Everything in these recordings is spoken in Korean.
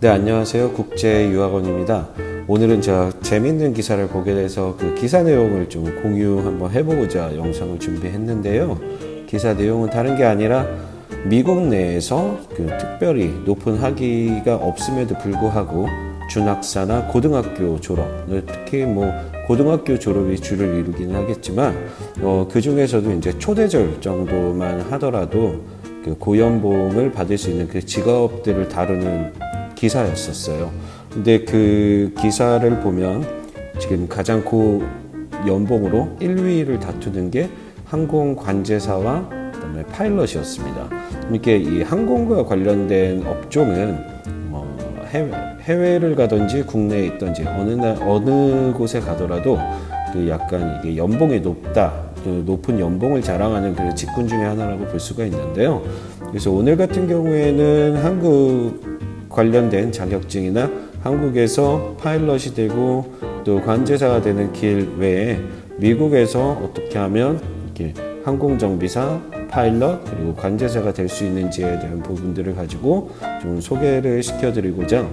네, 안녕하세요. 국제유학원입니다. 오늘은 제가 재밌는 기사를 보게 돼서 그 기사 내용을 좀 공유 한번 해보고자 영상을 준비했는데요. 기사 내용은 다른 게 아니라 미국 내에서 그 특별히 높은 학위가 없음에도 불구하고 준학사나 고등학교 졸업, 특히 뭐 고등학교 졸업이 주를 이루기는 하겠지만 어, 그 중에서도 이제 초대절 정도만 하더라도 그 고연봉을 받을 수 있는 그 직업들을 다루는 기사였었어요. 근데 그 기사를 보면 지금 가장 고 연봉으로 1위를 다투는 게 항공 관제사와 그다음에 파일럿이었습니다. 이렇게 이 항공과 관련된 업종은 뭐 해외, 해외를 가든지 국내에 있든지 어느 날 어느 곳에 가더라도 그 약간 이게 연봉이 높다, 그 높은 연봉을 자랑하는 그 직군 중에 하나라고 볼 수가 있는데요. 그래서 오늘 같은 경우에는 한국 관련된 자격증이나 한국에서 파일럿이 되고 또 관제사가 되는 길 외에 미국에서 어떻게 하면 이렇게 항공정비사, 파일럿 그리고 관제사가 될 수 있는지에 대한 부분들을 가지고 좀 소개를 시켜드리고자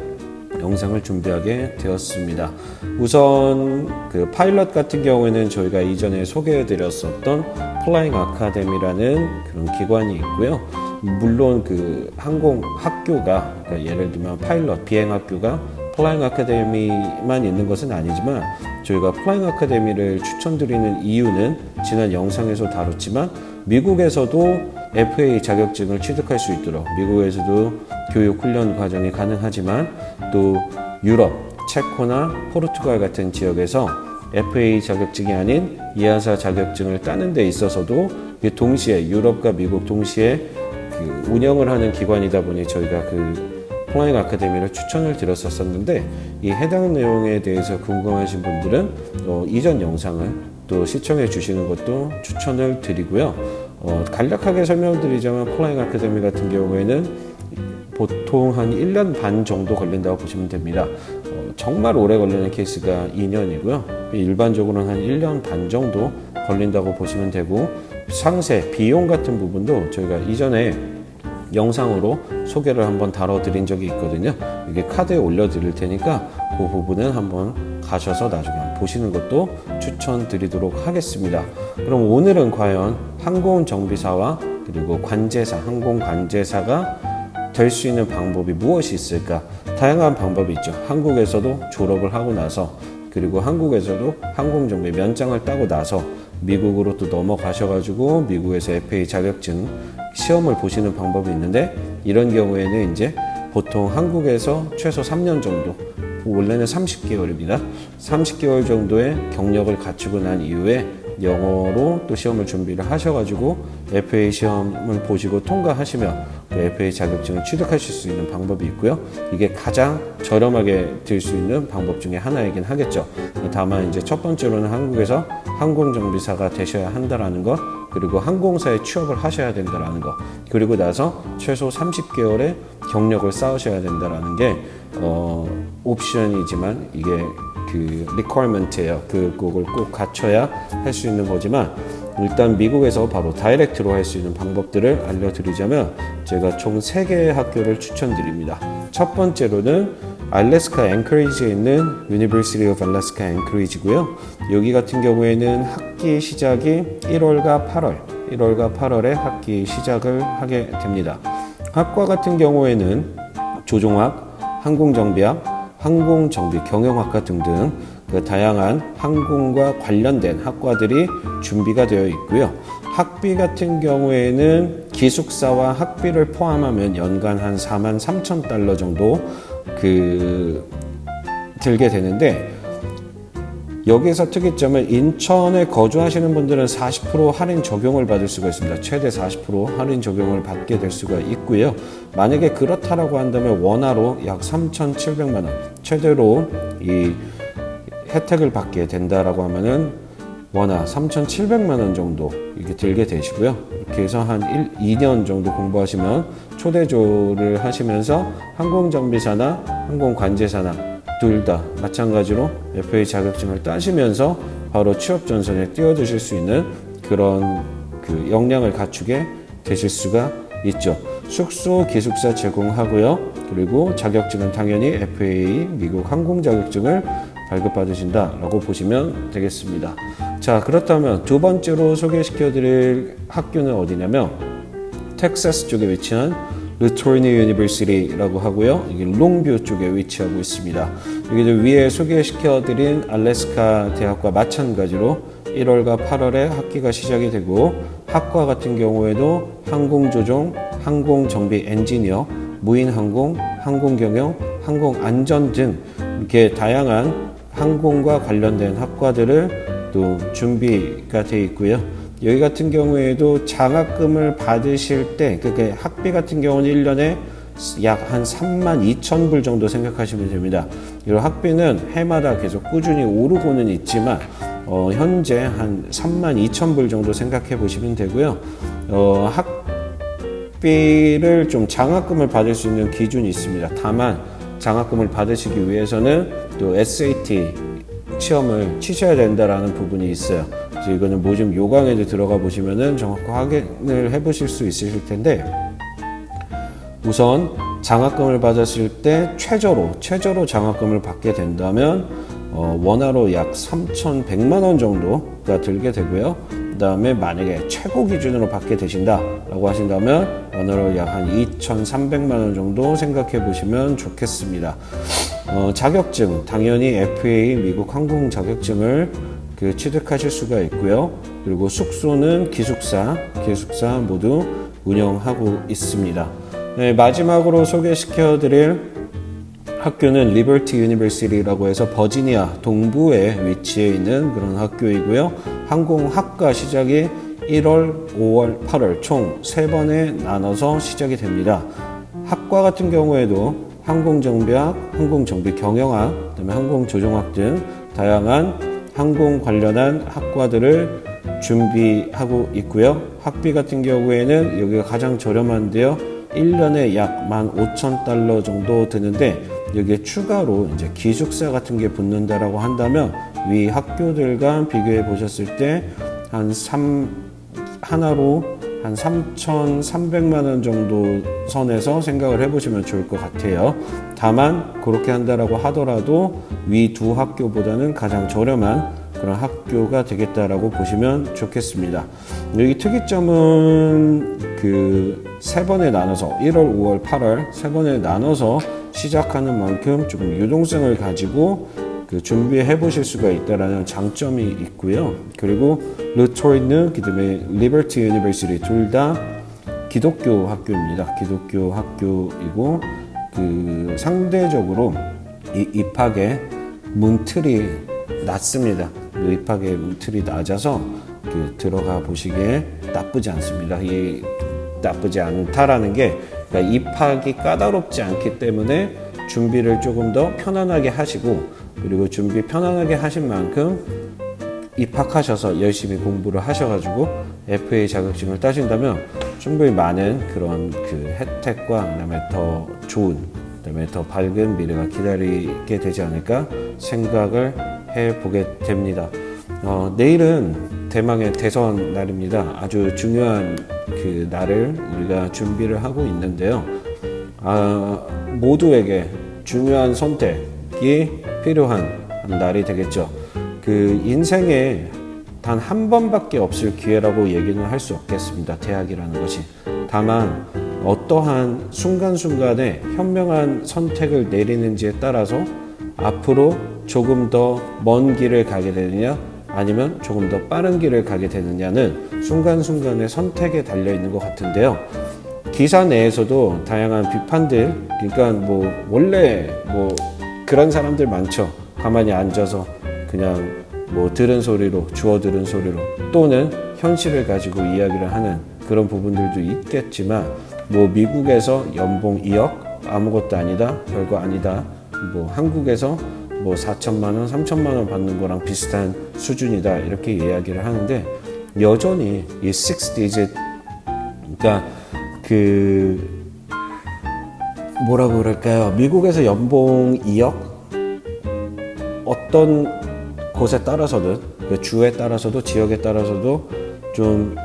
영상을 준비하게 되었습니다. 우선 그 파일럿 같은 경우에는 저희가 이전에 소개해드렸었던 플라잉 아카데미라는 그런 기관이 있고요. 물론 그 항공 학교가 그러니까 예를 들면 파일럿 비행 학교가 플라잉 아카데미만 있는 것은 아니지만 저희가 플라잉 아카데미를 추천드리는 이유는 지난 영상에서 다뤘지만 미국에서도 FA 자격증을 취득할 수 있도록 미국에서도 교육 훈련 과정이 가능하지만 또 유럽, 체코나 포르투갈 같은 지역에서 FA 자격증이 아닌 이하사 자격증을 따는 데 있어서도 동시에 유럽과 미국 동시에 그 운영을 하는 기관이다 보니 저희가 그 플라잉 아카데미를 추천을 드렸었었는데 이 해당 내용에 대해서 궁금하신 분들은 어, 이전 영상을 또 시청해 주시는 것도 추천을 드리고요. 어, 간략하게 설명드리자면 플라잉 아카데미 같은 경우에는 보통 한 1년 반 정도 걸린다고 보시면 됩니다. 어, 정말 오래 걸리는 케이스가 2년이고요. 일반적으로는 한 1년 반 정도 걸린다고 보시면 되고 상세, 비용 같은 부분도 저희가 이전에 영상으로 소개를 한번 다뤄드린 적이 있거든요. 이게 카드에 올려드릴 테니까 그 부분은 한번 가셔서 나중에 보시는 것도 추천드리도록 하겠습니다. 그럼 오늘은 과연 항공 정비사와 그리고 관제사, 항공 관제사가 될 수 있는 방법이 무엇이 있을까? 다양한 방법이 있죠. 한국에서도 졸업을 하고 나서 그리고 한국에서도 항공정비 면장을 따고 나서 미국으로 또 넘어가셔가지고 미국에서 FA 자격증 시험을 보시는 방법이 있는데 이런 경우에는 이제 보통 한국에서 최소 3년 정도 원래는 30개월입니다. 30개월 정도의 경력을 갖추고 난 이후에 영어로 또 시험을 준비를 하셔가지고 FA 시험을 보시고 통과하시면 그 FA 자격증을 취득하실 수 있는 방법이 있고요. 이게 가장 저렴하게 들 수 있는 방법 중에 하나이긴 하겠죠. 다만 이제 첫 번째로는 한국에서 항공정비사가 되셔야 한다라는 것, 그리고 항공사에 취업을 하셔야 된다라는 것, 그리고 나서 최소 30개월의 경력을 쌓으셔야 된다라는 게 어, 옵션이지만 이게 그 리퀘어먼트예요. 그 곡을 꼭 갖춰야 할 수 있는 거지만 일단 미국에서 바로 다이렉트로 할 수 있는 방법들을 알려드리자면 제가 총 3개의 학교를 추천드립니다. 첫 번째로는 알래스카 앵커리지에 있는 University of Alaska Anchorage고요. 여기 같은 경우에는 학기 시작이 1월과 8월, 1월과 8월에 학기 시작을 하게 됩니다. 학과 같은 경우에는 조종학, 항공정비학, 항공정비 경영학과 등등 그 다양한 항공과 관련된 학과들이 준비가 되어 있고요. 학비 같은 경우에는 기숙사와 학비를 포함하면 연간 한 4만 3천 달러 정도 그 들게 되는데 여기에서 특이점은 인천에 거주하시는 분들은 40% 할인 적용을 받을 수가 있습니다. 최대 40% 할인 적용을 받게 될 수가 있고요. 만약에 그렇다라고 한다면 원화로 약 3,700만 원 최대로 이 혜택을 받게 된다라고 하면은 원화 3,700만 원 정도 이렇게 들게 되시고요. 이렇게 해서 한 1, 2년 정도 공부하시면 초대조를 하시면서 항공정비사나 항공관제사나 둘 다 마찬가지로 FA 자격증을 따시면서 바로 취업 전선에 뛰어드실 수 있는 그런 그 역량을 갖추게 되실 수가 있죠. 숙소 기숙사 제공하고요. 그리고 자격증은 당연히 FAA 미국 항공 자격증을 발급받으신다라고 보시면 되겠습니다. 자, 그렇다면 두 번째로 소개시켜 드릴 학교는 어디냐면 텍사스 쪽에 위치한 루토니 유니버시티라고 하고요. 이게 롱뷰 쪽에 위치하고 있습니다. 여기도 위에 소개시켜 드린 알래스카 대학과 마찬가지로 1월과 8월에 학기가 시작이 되고 학과 같은 경우에도 항공조종, 항공정비 엔지니어, 무인항공, 항공경영, 항공안전 등 이렇게 다양한 항공과 관련된 학과들을 또 준비가 돼 있고요. 여기 같은 경우에도 장학금을 받으실 때, 그게 학비 같은 경우는 1년에 약 한 3만 2천 불 정도 생각하시면 됩니다. 이 학비는 해마다 계속 꾸준히 오르고는 있지만, 어, 현재 한 3만 2천 불 정도 생각해 보시면 되고요. 어, 학비를 좀 장학금을 받을 수 있는 기준이 있습니다. 다만, 장학금을 받으시기 위해서는 또 SAT 시험을 치셔야 된다라는 부분이 있어요. 그래서 이거는 모집 요강에도 들어가 보시면은 정확히 확인을 해보실 수 있으실 텐데 우선 장학금을 받았을 때 최저로 최저로 장학금을 받게 된다면 어, 원화로 약 3,100만 원 정도가 들게 되고요. 그 다음에 만약에 최고 기준으로 받게 되신다라고 하신다면 원화로 약 한 2,300만 원 정도 생각해 보시면 좋겠습니다. 어, 자격증 당연히 FAA 미국 항공 자격증을 그 취득하실 수가 있고요. 그리고 숙소는 기숙사, 기숙사 모두 운영하고 있습니다. 네, 마지막으로 소개시켜 드릴 학교는 리버티 유니버시티라고 해서 버지니아 동부에 위치해 있는 그런 학교이고요. 항공학과 시작이 1월, 5월, 8월 총세 번에 나눠서 시작이 됩니다. 학과 같은 경우에도 항공정비학, 항공정비 경영학, 그다음에 항공조종학 등 다양한 항공 관련한 학과들을 준비하고 있고요. 학비 같은 경우에는 여기가 가장 저렴한데요. 1년에 약 15,000달러 정도 드는데 여기에 추가로 이제 기숙사 같은 게 붙는다라고 한다면 위 학교들과 비교해 보셨을 때 한 3, 하나로 한 3,300만 원 정도 선에서 생각을 해보시면 좋을 것 같아요. 다만 그렇게 한다라고 하더라도 위 두 학교보다는 가장 저렴한 그런 학교가 되겠다라고 보시면 좋겠습니다. 여기 특이점은 그 세 번에 나눠서 1월, 5월, 8월 세 번에 나눠서 시작하는 만큼 조금 유동성을 가지고 그 준비해 보실 수가 있다라는 장점이 있고요. 그리고 르토이느 그다음에 리버티 유니버시티 둘 다 기독교 학교입니다. 기독교 학교이고 그 상대적으로 이 입학의 문틀이 낮습니다. 그 입학의 문틀이 낮아서 그 들어가 보시기에 나쁘지 않습니다. 이 나쁘지 않다라는 게 그러니까 입학이 까다롭지 않기 때문에 준비를 조금 더 편안하게 하시고 그리고 준비 편안하게 하신 만큼 입학하셔서 열심히 공부를 하셔가지고 FA 자격증을 따신다면 충분히 많은 그런 그 혜택과 그다음에 더 좋은 그다음에 더 밝은 미래가 기다리게 되지 않을까 생각을 해 보게 됩니다. 어, 내일은 대망의 대선 날입니다. 아주 중요한 그 날을 우리가 준비를 하고 있는데요. 아, 모두에게 중요한 선택 이 필요한 날이 되겠죠. 그 인생에 단 한 번밖에 없을 기회라고 얘기는 할 수 없겠습니다. 대학이라는 것이. 다만 어떠한 순간순간에 현명한 선택을 내리는지에 따라서 앞으로 조금 더 먼 길을 가게 되느냐 아니면 조금 더 빠른 길을 가게 되느냐는 순간순간의 선택에 달려 있는 것 같은데요. 기사 내에서도 다양한 비판들, 그러니까 뭐 원래 뭐 그런 사람들 많죠. 가만히 앉아서 그냥 뭐 들은 소리로 주워 들은 소리로 또는 현실을 가지고 이야기를 하는 그런 부분들도 있겠지만 뭐 미국에서 연봉 2억? 아무것도 아니다. 별거 아니다. 뭐 한국에서 뭐 4천만 원, 3천만 원 받는 거랑 비슷한 수준이다. 이렇게 이야기를 하는데 여전히 이 6digit 그러니까 그 뭐라고 그럴까요? 미국에서 연봉 2억 어떤 곳에 따라서든 그 주에 따라서도 지역에 따라서도 좀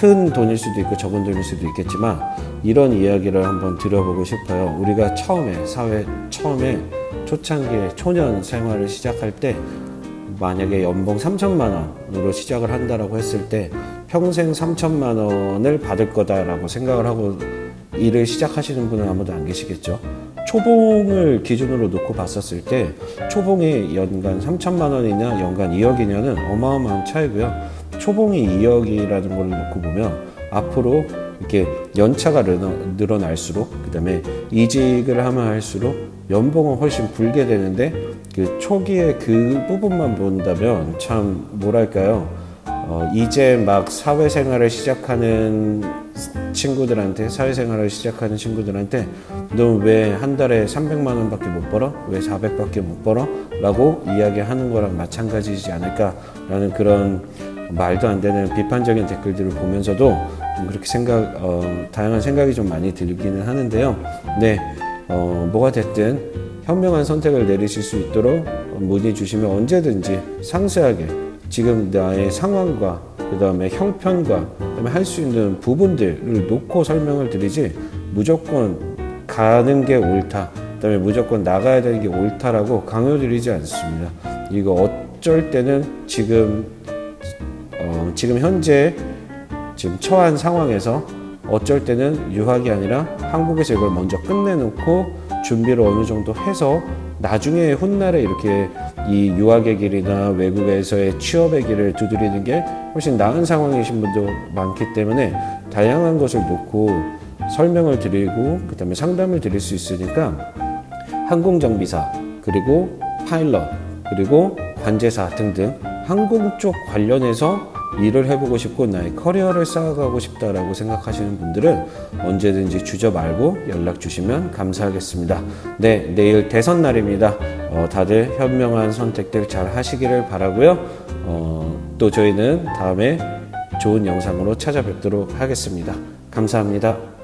큰 돈일 수도 있고 적은 돈일 수도 있겠지만 이런 이야기를 한번 들어보고 싶어요. 우리가 처음에 사회 처음에 초창기에 초년 생활을 시작할 때 만약에 연봉 3천만 원으로 시작을 한다라고 했을 때 평생 3천만 원을 받을 거다라고 생각을 하고 일을 시작하시는 분은 아무도 안 계시겠죠. 초봉을 기준으로 놓고 봤었을 때 초봉이 연간 3천만 원이냐 연간 2억이냐는 어마어마한 차이고요. 초봉이 2억이라는 걸 놓고 보면 앞으로 이렇게 연차가 늘어- 늘어날수록 그다음에 이직을 하면 할수록 연봉은 훨씬 불게 되는데 그 초기에 그 부분만 본다면 참 뭐랄까요 어, 이제 막 사회생활을 시작하는 친구들한테 사회생활을 시작하는 친구들한테 너 왜 한 달에 300만 원밖에 못 벌어? 왜 400밖에 못 벌어? 라고 이야기하는 거랑 마찬가지이지 않을까라는 그런 말도 안 되는 비판적인 댓글들을 보면서도 좀 그렇게 생각 어, 다양한 생각이 좀 많이 들기는 하는데요. 네, 어, 뭐가 됐든 현명한 선택을 내리실 수 있도록 문의 주시면 언제든지 상세하게 지금 나의 상황과 그 다음에 형편과 그다음에 할 수 있는 부분들을 놓고 설명을 드리지 무조건 가는 게 옳다. 그다음에 무조건 나가야 되는 게 옳다라고 강요드리지 않습니다. 이거 어쩔 때는 지금 어, 지금 현재 지금 처한 상황에서 어쩔 때는 유학이 아니라 한국에서 이걸 먼저 끝내놓고 준비를 어느 정도 해서 나중에 훗날에 이렇게 이 유학의 길이나 외국에서의 취업의 길을 두드리는 게 훨씬 나은 상황이신 분도 많기 때문에 다양한 것을 놓고 설명을 드리고 그다음에 상담을 드릴 수 있으니까 항공정비사 그리고 파일럿 그리고 관제사 등등 항공 쪽 관련해서 일을 해보고 싶고 나의 커리어를 쌓아가고 싶다라고 생각하시는 분들은 언제든지 주저 말고 연락 주시면 감사하겠습니다. 네, 내일 대선 날입니다. 어, 다들 현명한 선택들 잘 하시기를 바라고요. 어, 또 저희는 다음에 좋은 영상으로 찾아뵙도록 하겠습니다. 감사합니다.